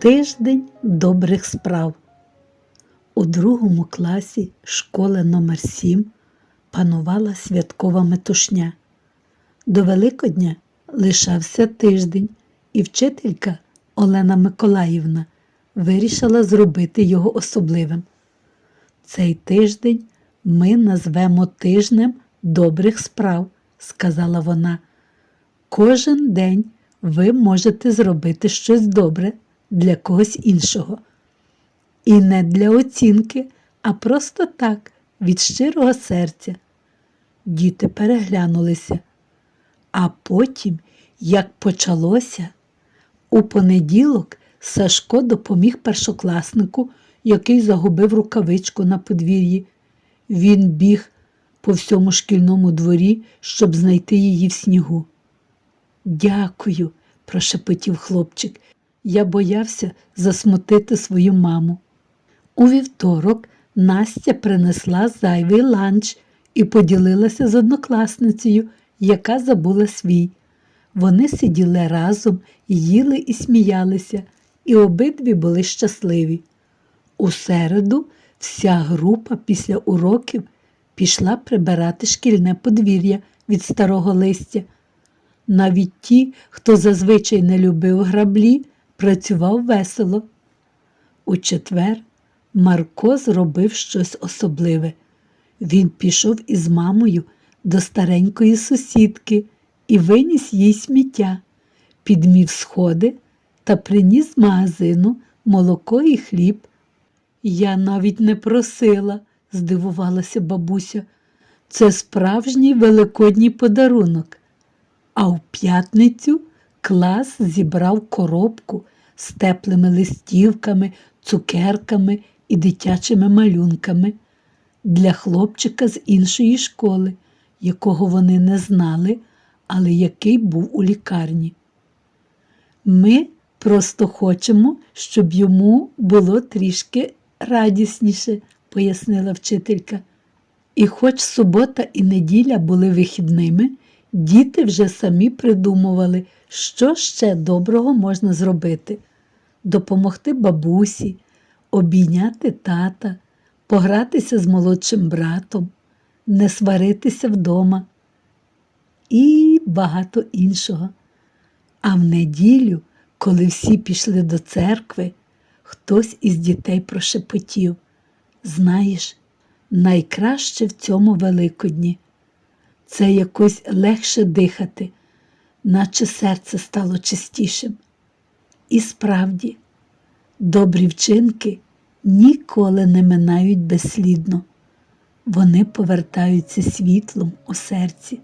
Тиждень добрих справ. У другому класі школи номер 7 панувала святкова метушня. До Великодня лишався тиждень, і вчителька Олена Миколаївна вирішила зробити його особливим. Цей тиждень ми назвемо тижнем добрих справ, сказала вона. Кожен день ви можете зробити щось добре для когось іншого. І не для оцінки, а просто так, від щирого серця. Діти переглянулися. А потім, як почалося, у понеділок Сашко допоміг першокласнику, який загубив рукавичку на подвір'ї. Він біг по всьому шкільному дворі, щоб знайти її в снігу. Дякую, прошепотів хлопчик. Я боявся засмутити свою маму. У вівторок Настя принесла зайвий ланч і поділилася з однокласницею, яка забула свій. Вони сиділи разом, їли і сміялися, і обидві були щасливі. У середу вся група після уроків пішла прибирати шкільне подвір'я від старого листя. Навіть ті, хто зазвичай не любив граблі, працював весело. У четвер Марко зробив щось особливе. Він пішов із мамою до старенької сусідки і виніс їй сміття, підмів сходи та приніс з магазину молоко і хліб. Я навіть не просила, здивувалася бабуся. Це справжній великодній подарунок. А в п'ятницю клас зібрав коробку з теплими листівками, цукерками і дитячими малюнками для хлопчика з іншої школи, якого вони не знали, але який був у лікарні. Ми просто хочемо, щоб йому було трішки радісніше, пояснила вчителька. І хоч субота і неділя були вихідними, діти вже самі придумували, що ще доброго можна зробити допомогти бабусі, обійняти тата, погратися з молодшим братом, не сваритися вдома і багато іншого. А в неділю, коли всі пішли до церкви, хтось із дітей прошепотів Знаєш, найкраще в цьому Великодні це якось легше дихати, наче серце стало чистішим. І справді, добрі вчинки ніколи не минають безслідно, вони повертаються світлом у серці.